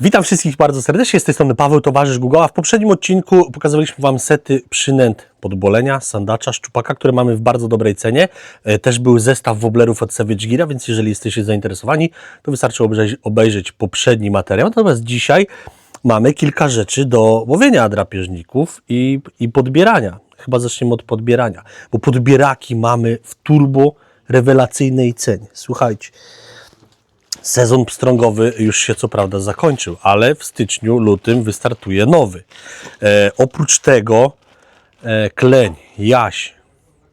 Witam wszystkich bardzo serdecznie, z tej strony Paweł, towarzysz Google. A w poprzednim odcinku pokazywaliśmy Wam sety przynęt podbolenia, sandacza, szczupaka, które mamy w bardzo dobrej cenie. E, Też był zestaw woblerów od Savage Geara, więc jeżeli jesteście zainteresowani, to wystarczy obejrzeć, obejrzeć poprzedni materiał. Natomiast dzisiaj mamy kilka rzeczy do łowienia drapieżników i, i podbierania. Chyba zaczniemy od podbierania, bo podbieraki mamy w turbo rewelacyjnej cenie. Słuchajcie, Sezon pstrągowy już się co prawda zakończył, ale w styczniu, lutym wystartuje nowy. E, oprócz tego e, kleń, jaś,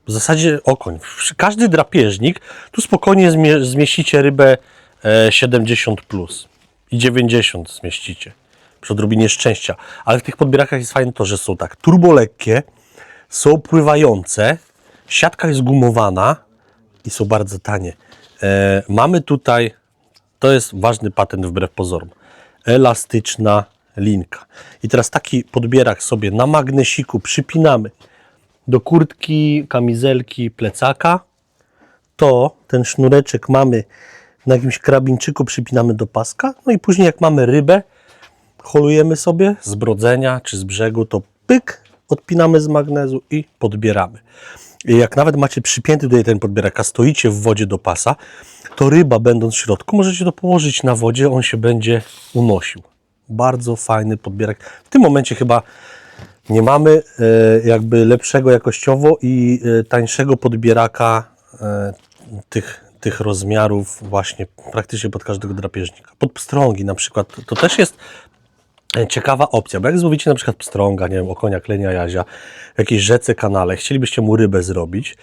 w zasadzie okoń, każdy drapieżnik, tu spokojnie zmie- zmieścicie rybę e, 70 plus i 90 zmieścicie przy odrobinie szczęścia. Ale w tych podbierakach jest fajne to, że są tak turbolekkie, są pływające, siatka jest gumowana i są bardzo tanie. E, mamy tutaj to jest ważny patent wbrew pozorom. Elastyczna linka. I teraz taki podbierak sobie na magnesiku przypinamy do kurtki, kamizelki, plecaka. To ten sznureczek mamy na jakimś karabinczyku, przypinamy do paska. No i później jak mamy rybę, holujemy sobie z brodzenia czy z brzegu, to pyk, odpinamy z magnezu i podbieramy. Jak nawet macie przypięty tutaj ten podbierak, a stoicie w wodzie do pasa, to ryba będąc w środku, możecie to położyć na wodzie, on się będzie unosił. Bardzo fajny podbierak. W tym momencie chyba nie mamy e, jakby lepszego jakościowo i e, tańszego podbieraka e, tych, tych rozmiarów właśnie praktycznie pod każdego drapieżnika. Pod pstrągi na przykład, to też jest ciekawa opcja, bo jak złowicie na przykład pstrąga, nie wiem, okonia, klenia, jazia, w jakiejś rzece, kanale, chcielibyście mu rybę zrobić,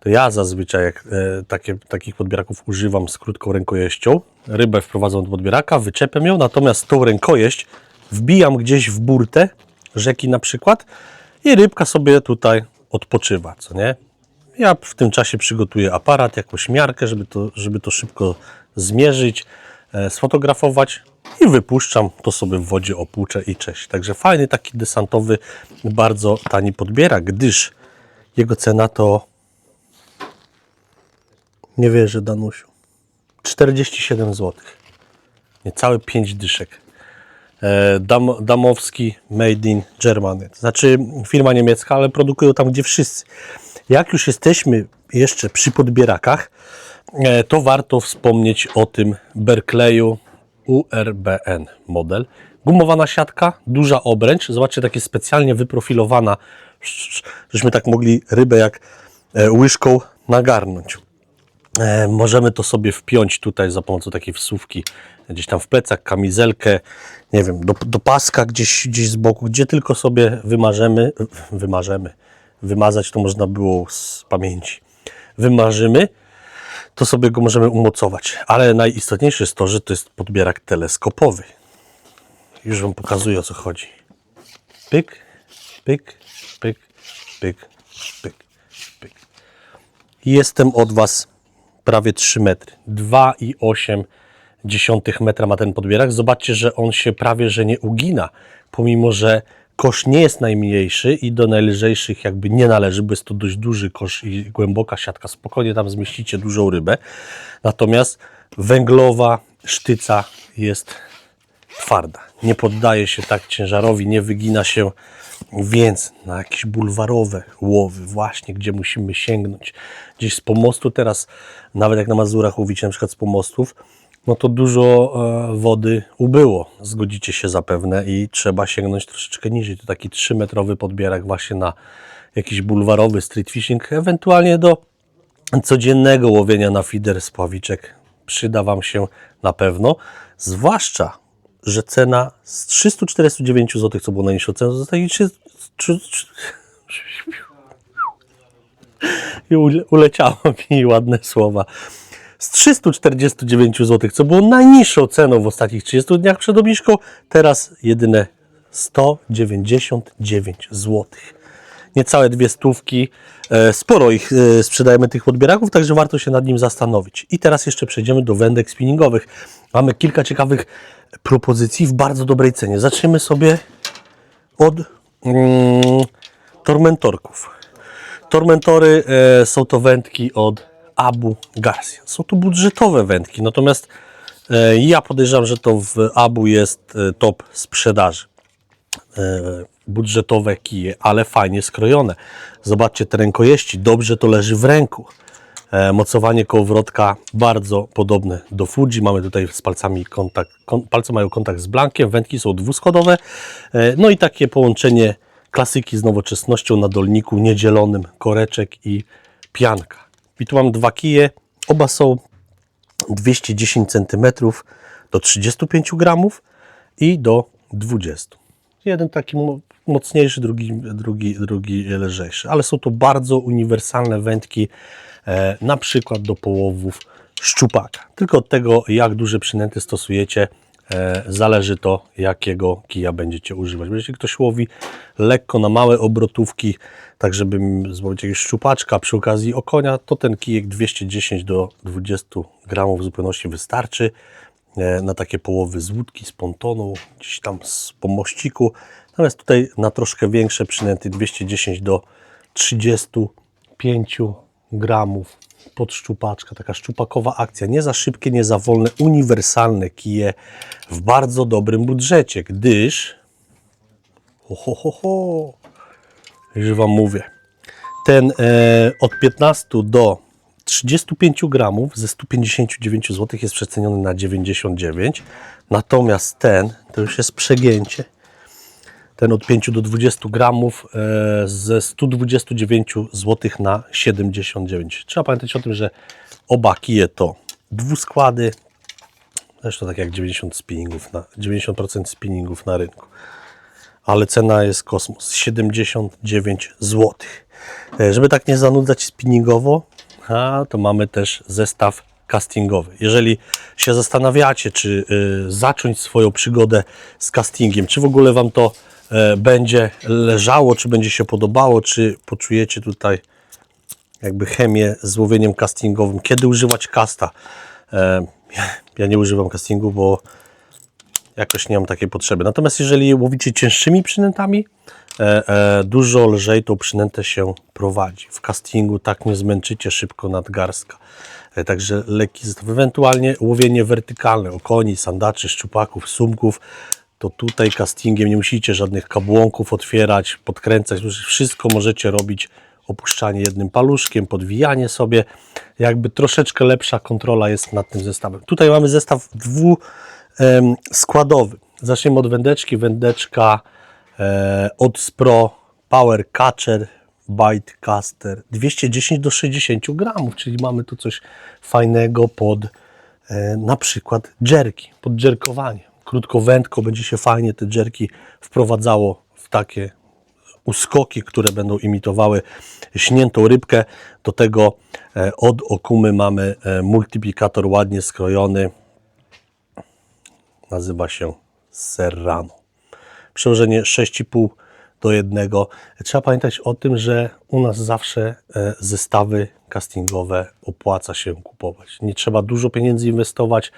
to ja zazwyczaj jak e, takie, takich podbieraków używam z krótką rękojeścią, rybę wprowadzam do podbieraka, wyczepiam ją, natomiast tą rękojeść wbijam gdzieś w burtę rzeki na przykład i rybka sobie tutaj odpoczywa, co nie? Ja w tym czasie przygotuję aparat, jakąś miarkę, żeby to, żeby to szybko zmierzyć, e, sfotografować i wypuszczam to sobie w wodzie, opłuczę i cześć. Także fajny taki desantowy, bardzo tani podbierak, gdyż jego cena to nie wierzę Danusiu 47 zł. Niecałe 5 dyszek. E, Dam, Damowski Made in Germany. To znaczy firma niemiecka, ale produkują tam gdzie wszyscy. Jak już jesteśmy jeszcze przy podbierakach, e, to warto wspomnieć o tym Berkeleyu URBN model. Gumowana siatka, duża obręcz. Zobaczcie, takie specjalnie wyprofilowana, żeśmy tak mogli rybę jak e, łyżką nagarnąć. E, możemy to sobie wpiąć tutaj za pomocą takiej wsówki, gdzieś tam w plecach, kamizelkę, nie wiem, do, do paska gdzieś, gdzieś z boku, gdzie tylko sobie wymarzemy, wymarzemy, wymazać to można było z pamięci, wymarzymy, to sobie go możemy umocować. Ale najistotniejsze jest to, że to jest podbierak teleskopowy. Już Wam pokazuję o co chodzi. Pyk, pyk, pyk, pyk, pyk, pyk. Jestem od Was prawie 3 metry. 2,8 metra ma ten podbierak. Zobaczcie, że on się prawie że nie ugina, pomimo że kosz nie jest najmniejszy i do najlżejszych jakby nie należy, bo jest to dość duży kosz i głęboka siatka. Spokojnie tam zmieścicie dużą rybę. Natomiast węglowa sztyca jest twarda. Nie poddaje się tak ciężarowi, nie wygina się, więc na jakieś bulwarowe łowy, właśnie gdzie musimy sięgnąć gdzieś z pomostu. Teraz, nawet jak na Mazurach łowicie na przykład z pomostów, no to dużo e, wody ubyło. Zgodzicie się zapewne i trzeba sięgnąć troszeczkę niżej. To taki 3-metrowy podbierak właśnie na jakiś bulwarowy street fishing, ewentualnie do codziennego łowienia na feeder z pławiczek przyda Wam się na pewno. Zwłaszcza, że cena z 349 zł, co było najniższą ceną, zostaje 3, 3, 3, i ule- uleciało mi ładne słowa. Z 349 zł, co było najniższą ceną w ostatnich 30 dniach przed obniżką, teraz jedyne 199 zł. Niecałe dwie stówki. E, Sporo ich e, sprzedajemy tych podbieraków, także warto się nad nim zastanowić. I teraz jeszcze przejdziemy do wędek spinningowych. Mamy kilka ciekawych propozycji w bardzo dobrej cenie. Zaczniemy sobie od mm, tormentorków. Tormentory e, są to wędki od Abu Garcia. Są to budżetowe wędki, natomiast E, Ja podejrzewam, że to w Abu jest e, top sprzedaży. E, Budżetowe kije, ale fajnie skrojone. Zobaczcie te rękojeści, dobrze to leży w ręku. Mocowanie kołowrotka bardzo podobne do Fuji. Mamy tutaj z palcami kontakt, kon, palce mają kontakt z blankiem, wędki są dwuskodowe. No i takie połączenie klasyki z nowoczesnością na dolniku niedzielonym, koreczek i pianka. I tu mam dwa kije, oba są 210 cm do 35 gramów i do 20. Jeden taki mo- mocniejszy, drugi, drugi, drugi lżejszy, ale są to bardzo uniwersalne wędki, e, na przykład do połowów szczupaka. Tylko od tego, jak duże przynęty stosujecie, zależy to, jakiego kija będziecie używać. Jeśli ktoś łowi lekko na małe obrotówki, tak żeby złowić jakiegoś szczupaczka przy okazji okonia, to ten kijek 210 do 20 gramów w zupełności wystarczy e, na takie połowy z łódki, z pontonu, gdzieś tam z pomościku. Natomiast tutaj na troszkę większe przynęty 210 do 35 gramów pod szczupaczka. Taka szczupakowa akcja. Nie za szybkie, nie za wolne, uniwersalne kije w bardzo dobrym budżecie, gdyż ho, ho, ho. już Wam mówię, ten e, od 15 do 35 gramów ze 159 zł jest przeceniony na 99, natomiast ten to już jest przegięcie. Ten od 5 do 20 gramów e, ze 129 zł na 79. Trzeba pamiętać o tym, że oba kije to dwuskłady, zresztą tak jak 90 spinningów na, 90% spinningów na rynku ale cena jest kosmos 79 zł. E, Żeby tak nie zanudzać spinningowo, a, to mamy też zestaw castingowy. Jeżeli się zastanawiacie, czy y, zacząć swoją przygodę z castingiem, czy w ogóle Wam to będzie leżało, czy będzie się podobało, czy poczujecie tutaj jakby chemię z łowieniem castingowym, kiedy używać casta. E, ja nie używam castingu, bo jakoś nie mam takiej potrzeby. Natomiast jeżeli łowicie cięższymi przynętami, e, e, dużo lżej tą przynętę się prowadzi. W castingu tak nie zmęczycie szybko nadgarstka. E, także lekki zestaw. Ewentualnie łowienie wertykalne, okoni, sandaczy, szczupaków, sumków, to tutaj castingiem nie musicie żadnych kabłonków otwierać, podkręcać. Wszystko możecie robić opuszczanie jednym paluszkiem, podwijanie sobie. Jakby troszeczkę lepsza kontrola jest nad tym zestawem. Tutaj mamy zestaw dwu em, składowy. Zaczniemy od wędeczki. Wędeczka e, od Spro Power Catcher Bite Caster 210 do 60 gramów, czyli mamy tu coś fajnego pod e, na przykład dżerki, pod dżerkowanie. Krótko wędko będzie się fajnie te dżerki wprowadzało w takie uskoki, które będą imitowały śniętą rybkę. Do tego e, od Okumy mamy e, multiplikator ładnie skrojony. Nazywa się Serrano. Przełożenie 6,5 do 1. Trzeba pamiętać o tym, że u nas zawsze e, zestawy castingowe opłaca się kupować. Nie trzeba dużo pieniędzy inwestować.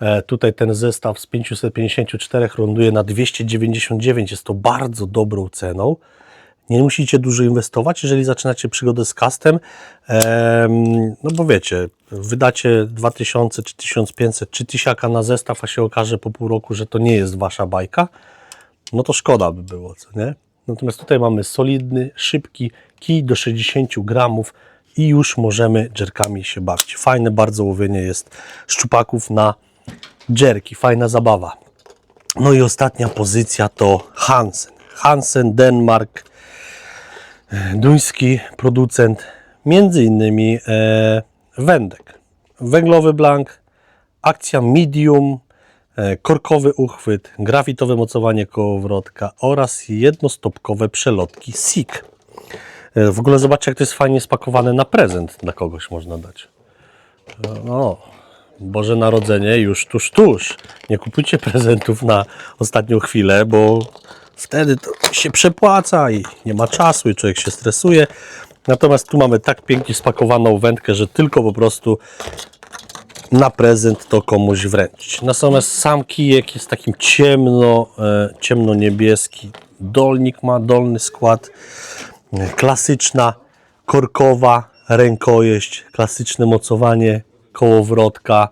E, Tutaj ten zestaw z 554 ląduje na 299. Jest to bardzo dobrą ceną. Nie musicie dużo inwestować, jeżeli zaczynacie przygodę z castem, em, no bo wiecie, wydacie 2000 czy 1500 czy tysiaka na zestaw, a się okaże po pół roku, że to nie jest wasza bajka, no to szkoda by było, co nie? Natomiast tutaj mamy solidny, szybki kij do 60 gramów i już możemy dżerkami się bawić. Fajne bardzo łowienie jest szczupaków na dżerki, fajna zabawa. No i ostatnia pozycja to Hansen. Hansen, Denmark, duński producent między innymi e, wędek. Węglowy blank, akcja medium, e, korkowy uchwyt, grafitowe mocowanie kołowrotka oraz jednostopkowe przelotki SIG. E, w ogóle zobaczcie jak to jest fajnie spakowane na prezent dla kogoś można dać. O, Boże Narodzenie już tuż, tuż. Nie kupujcie prezentów na ostatnią chwilę, bo wtedy to się przepłaca i nie ma czasu i człowiek się stresuje. Natomiast tu mamy tak pięknie spakowaną wędkę, że tylko po prostu na prezent to komuś wręczyć. Natomiast sam kijek jest takim ciemno, e, ciemno-niebieski. Dolnik ma dolny skład. E, Klasyczna, korkowa rękojeść, klasyczne mocowanie kołowrotka.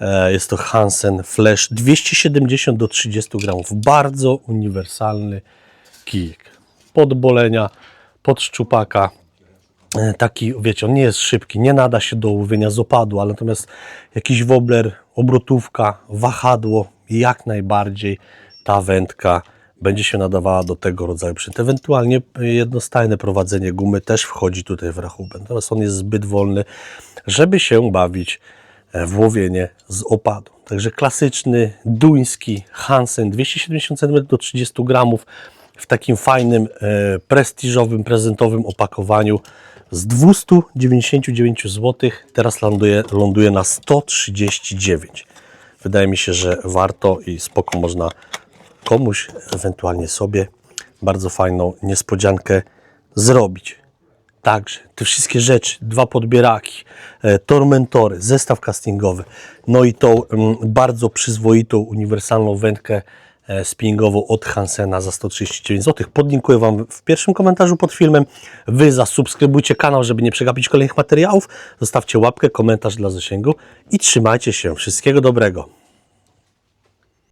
E, Jest to Hansen Flash 270 do 30 gramów. Bardzo uniwersalny kijek. Pod bolenia, pod szczupaka. E, Taki, wiecie, on nie jest szybki, nie nada się do łowienia z opadu, ale natomiast jakiś wobler, obrotówka, wahadło, jak najbardziej ta wędka będzie się nadawała do tego rodzaju przynęt. Ewentualnie jednostajne prowadzenie gumy też wchodzi tutaj w rachubę. Natomiast on jest zbyt wolny, żeby się bawić e, w łowienie z opadu. Także klasyczny, duński Hansen 270 cm do 30 gramów w takim fajnym, e, prestiżowym, prezentowym opakowaniu z 299 zł. Teraz ląduje, ląduje na 139. Wydaje mi się, że warto i spoko można komuś, ewentualnie sobie, bardzo fajną niespodziankę zrobić. Także te wszystkie rzeczy, dwa podbieraki, e, tormentory, zestaw castingowy, no i tą mm, bardzo przyzwoitą, uniwersalną wędkę e, spinningową od Hansena za 139 zł. Podlinkuję Wam w pierwszym komentarzu pod filmem. Wy zasubskrybujcie kanał, żeby nie przegapić kolejnych materiałów. Zostawcie łapkę, komentarz dla zasięgu i trzymajcie się. Wszystkiego dobrego.